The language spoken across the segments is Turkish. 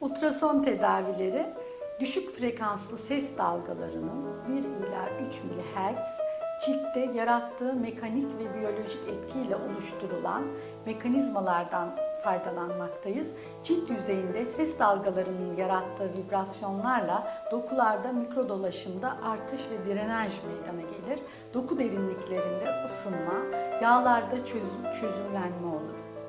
Ultrason tedavileri düşük frekanslı ses dalgalarının 1 ila 3 MHz ciltte yarattığı mekanik ve biyolojik etkiyle oluşturulan mekanizmalardan faydalanmaktayız. Cilt yüzeyinde ses dalgalarının yarattığı vibrasyonlarla dokularda mikrodolaşımda artış ve drenaj meydana gelir. Doku derinliklerinde ısınma, yağlarda çözüm, çözümlenme olur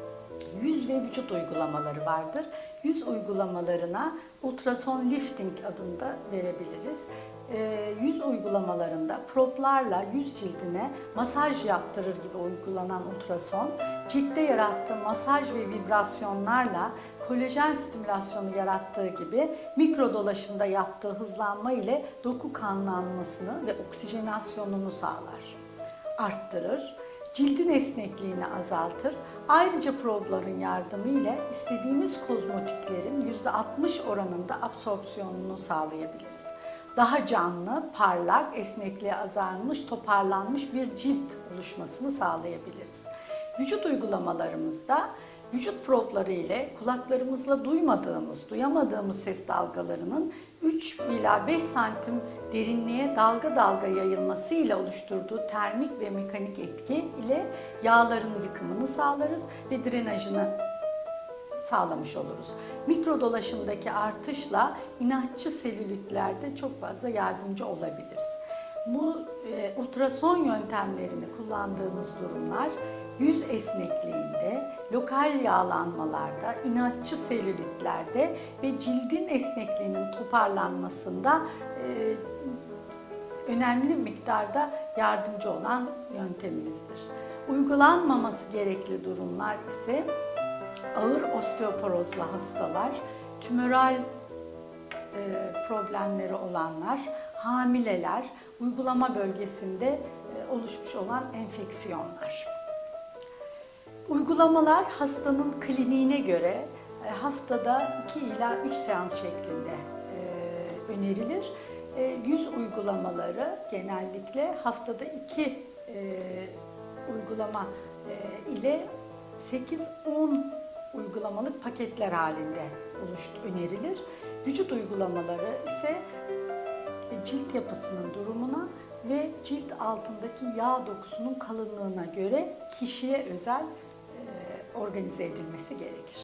yüz ve vücut uygulamaları vardır. Yüz uygulamalarına ultrason lifting adında verebiliriz. Ee, yüz uygulamalarında proplarla yüz cildine masaj yaptırır gibi uygulanan ultrason, ciltte yarattığı masaj ve vibrasyonlarla kolajen stimülasyonu yarattığı gibi mikro dolaşımda yaptığı hızlanma ile doku kanlanmasını ve oksijenasyonunu sağlar, arttırır cildin esnekliğini azaltır. Ayrıca probların yardımıyla istediğimiz kozmetiklerin %60 oranında absorpsiyonunu sağlayabiliriz. Daha canlı, parlak, esnekliği azalmış, toparlanmış bir cilt oluşmasını sağlayabiliriz. Vücut uygulamalarımızda vücut probları ile kulaklarımızla duymadığımız, duyamadığımız ses dalgalarının 3 ila 5 santim derinliğe dalga dalga yayılması ile oluşturduğu termik ve mekanik etki ile yağların yıkımını sağlarız ve drenajını sağlamış oluruz. Mikro dolaşımdaki artışla inatçı selülitlerde çok fazla yardımcı olabiliriz. Bu e, ultrason yöntemlerini kullandığımız durumlar yüz esnekliğinde, lokal yağlanmalarda, inatçı selülitlerde ve cildin esnekliğinin toparlanmasında e, önemli miktarda yardımcı olan yöntemimizdir. Uygulanmaması gerekli durumlar ise ağır osteoporozlu hastalar, tümöral e, problemleri olanlar, hamileler, uygulama bölgesinde e, oluşmuş olan enfeksiyonlar. Uygulamalar hastanın kliniğine göre e, haftada 2 ila 3 seans şeklinde e, önerilir. E, Yüz uygulamaları genellikle haftada 2 uygulama ile 8-10 uygulamalık paketler halinde önerilir. Vücut uygulamaları ise cilt yapısının durumuna ve cilt altındaki yağ dokusunun kalınlığına göre kişiye özel organize edilmesi gerekir.